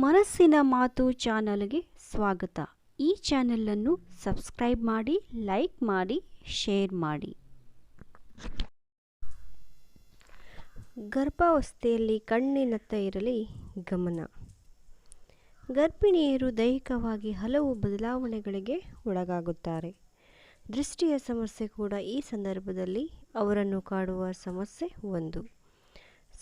ಮನಸ್ಸಿನ ಮಾತು ಚಾನಲ್ಗೆ ಸ್ವಾಗತ. ಈ ಚಾನಲನ್ನು ಸಬ್ಸ್ಕ್ರೈಬ್ ಮಾಡಿ, ಲೈಕ್ ಮಾಡಿ, ಶೇರ್ ಮಾಡಿ. ಗರ್ಭಾವಸ್ಥೆಯಲ್ಲಿ ಕಣ್ಣಿನತ್ತ ಇರಲಿ ಗಮನ. ಗರ್ಭಿಣಿಯರು ದೈಹಿಕವಾಗಿ ಹಲವು ಬದಲಾವಣೆಗಳಿಗೆ ಒಳಗಾಗುತ್ತಾರೆ. ದೃಷ್ಟಿಯ ಸಮಸ್ಯೆ ಕೂಡ ಈ ಸಂದರ್ಭದಲ್ಲಿ ಅವರನ್ನು ಕಾಡುವ ಸಮಸ್ಯೆ ಒಂದು.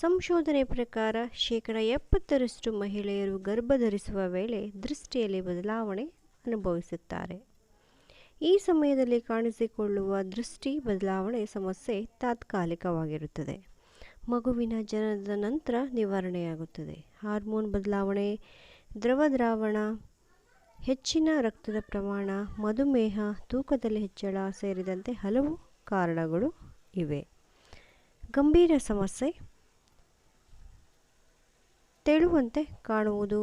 ಸಂಶೋಧನೆ ಪ್ರಕಾರ ಶೇಕಡ ಎಪ್ಪತ್ತರಷ್ಟು ಮಹಿಳೆಯರು ಗರ್ಭಧರಿಸುವ ವೇಳೆ ದೃಷ್ಟಿಯಲ್ಲಿ ಬದಲಾವಣೆ ಅನುಭವಿಸುತ್ತಾರೆ. ಈ ಸಮಯದಲ್ಲಿ ಕಾಣಿಸಿಕೊಳ್ಳುವ ದೃಷ್ಟಿ ಬದಲಾವಣೆ ಸಮಸ್ಯೆ ತಾತ್ಕಾಲಿಕವಾಗಿರುತ್ತದೆ. ಮಗುವಿನ ಜನನದ ನಂತರ ನಿವಾರಣೆಯಾಗುತ್ತದೆ. ಹಾರ್ಮೋನ್ ಬದಲಾವಣೆ ದ್ರವ ದ್ರಾವಣ ಹೆಚ್ಚಿನ ರಕ್ತದ ಪ್ರಮಾಣ, ಮಧುಮೇಹ, ತೂಕದಲ್ಲಿ ಹೆಚ್ಚಳ ಸೇರಿದಂತೆ ಹಲವು ಕಾರಣಗಳು ಇವೆ. ಗಂಭೀರ ಸಮಸ್ಯೆ ತೆಳುವಂತೆ ಕಾಣುವುದು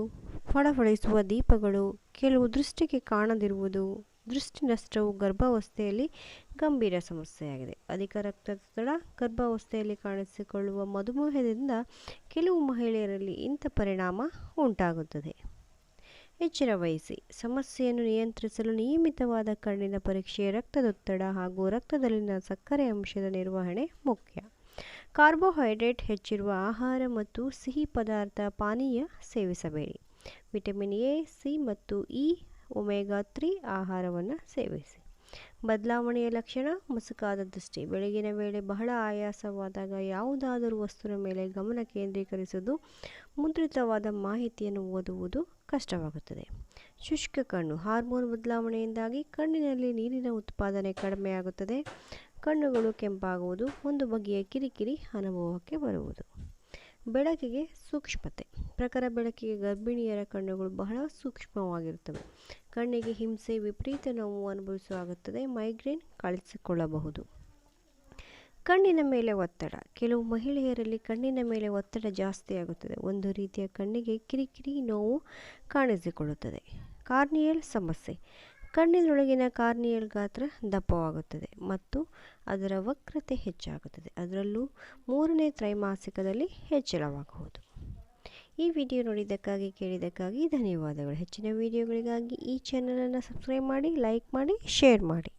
ಫಳಫಳಿಸುವ ದೀಪಗಳು ಕೆಲವು ದೃಷ್ಟಿಗೆ ಕಾಣದಿರುವುದು, ದೃಷ್ಟಿ ನಷ್ಟವು ಗರ್ಭಾವಸ್ಥೆಯಲ್ಲಿ ಗಂಭೀರ ಸಮಸ್ಯೆಯಾಗಿದೆ. ಅಧಿಕ ರಕ್ತದೊತ್ತಡ ಗರ್ಭಾವಸ್ಥೆಯಲ್ಲಿ ಕಾಣಿಸಿಕೊಳ್ಳುವ ಮಧುಮೇಹದಿಂದ ಕೆಲವು ಮಹಿಳೆಯರಲ್ಲಿ ಇಂಥ ಪರಿಣಾಮ ಉಂಟಾಗುತ್ತದೆ. ಎಚ್ಚರ ವಹಿಸಿ, ಸಮಸ್ಯೆಯನ್ನು ನಿಯಂತ್ರಿಸಲು ನಿಯಮಿತವಾದ ಕಣ್ಣಿನ ಪರೀಕ್ಷೆ ರಕ್ತದೊತ್ತಡ ಹಾಗೂ ರಕ್ತದಲ್ಲಿನ ಸಕ್ಕರೆ ಅಂಶದ ನಿರ್ವಹಣೆ ಮುಖ್ಯ. ಕಾರ್ಬೋಹೈಡ್ರೇಟ್ ಹೆಚ್ಚಿರುವ ಆಹಾರ ಮತ್ತು ಸಿಹಿ ಪದಾರ್ಥ ಪಾನೀಯ ಸೇವಿಸಬೇಡಿ. ವಿಟಮಿನ್ ಎ, ಸಿ ಮತ್ತು ಇ, ಒಮೆಗಾ ತ್ರೀ ಆಹಾರವನ್ನು ಸೇವಿಸಿ. ಬದಲಾವಣೆಯ ಲಕ್ಷಣ, ಮುಸುಕಾದ ದೃಷ್ಟಿ. ಬೆಳಗಿನ ವೇಳೆ ಬಹಳ ಆಯಾಸವಾದಾಗ ಯಾವುದಾದರೂ ವಸ್ತುವಿನ ಮೇಲೆ ಗಮನ ಕೇಂದ್ರೀಕರಿಸುವುದು, ಮುದ್ರಿತವಾದ ಮಾಹಿತಿಯನ್ನು ಓದುವುದು ಕಷ್ಟವಾಗುತ್ತದೆ. ಶುಷ್ಕ ಕಣ್ಣು. ಹಾರ್ಮೋನ್ ಬದಲಾವಣೆಯಿಂದಾಗಿ ಕಣ್ಣಿನಲ್ಲಿ ನೀರಿನ ಉತ್ಪಾದನೆ ಕಡಿಮೆಯಾಗುತ್ತದೆ. ಕಣ್ಣುಗಳು ಕೆಂಪಾಗುವುದು, ಒಂದು ಬಗೆಯ ಕಿರಿಕಿರಿ ಅನುಭವಕ್ಕೆ ಬರುವುದು. ಬೆಳಕಿಗೆ ಸೂಕ್ಷ್ಮತೆ. ಪ್ರಖರ ಬೆಳಕಿಗೆ ಗರ್ಭಿಣಿಯರ ಕಣ್ಣುಗಳು ಬಹಳ ಸೂಕ್ಷ್ಮವಾಗಿರುತ್ತವೆ. ಕಣ್ಣಿಗೆ ಹಿಂಸೆ, ವಿಪರೀತ ನೋವು ಅನುಭವಿಸುವಾಗುತ್ತದೆ, ಮೈಗ್ರೇನ್ ಕಳಿಸಿಕೊಳ್ಳಬಹುದು. ಕಣ್ಣಿನ ಮೇಲೆ ಒತ್ತಡ. ಕೆಲವು ಮಹಿಳೆಯರಲ್ಲಿ ಕಣ್ಣಿನ ಮೇಲೆ ಒತ್ತಡ ಜಾಸ್ತಿಯಾಗುತ್ತದೆ ಒಂದು ರೀತಿಯ ಕಣ್ಣಿಗೆ ಕಿರಿಕಿರಿ ನೋವು ಕಾಣಿಸಿಕೊಳ್ಳುತ್ತದೆ. ಕಾರ್ನಿಯಲ್ ಸಮಸ್ಯೆ. ಕಣ್ಣಿನೊಳಗಿನ ಕಾರ್ನಿಯಲ್ ಗಾತ್ರ ದಪ್ಪವಾಗುತ್ತದೆ ಮತ್ತು ಅದರ ವಕ್ರತೆ ಹೆಚ್ಚಾಗುತ್ತದೆ. ಅದರಲ್ಲೂ ಮೂರನೇ ತ್ರೈಮಾಸಿಕದಲ್ಲಿ ಹೆಚ್ಚಳವಾಗುವುದು ಈ ವಿಡಿಯೋ ನೋಡಿದ್ದಕ್ಕಾಗಿ, ಕೇಳಿದ್ದಕ್ಕಾಗಿ ಧನ್ಯವಾದಗಳು. ಹೆಚ್ಚಿನ ವಿಡಿಯೋಗಳಿಗಾಗಿ ಈ ಚಾನಲನ್ನು ಸಬ್ಸ್ಕ್ರೈಬ್ ಮಾಡಿ ಲೈಕ್ ಮಾಡಿ ಶೇರ್ ಮಾಡಿ.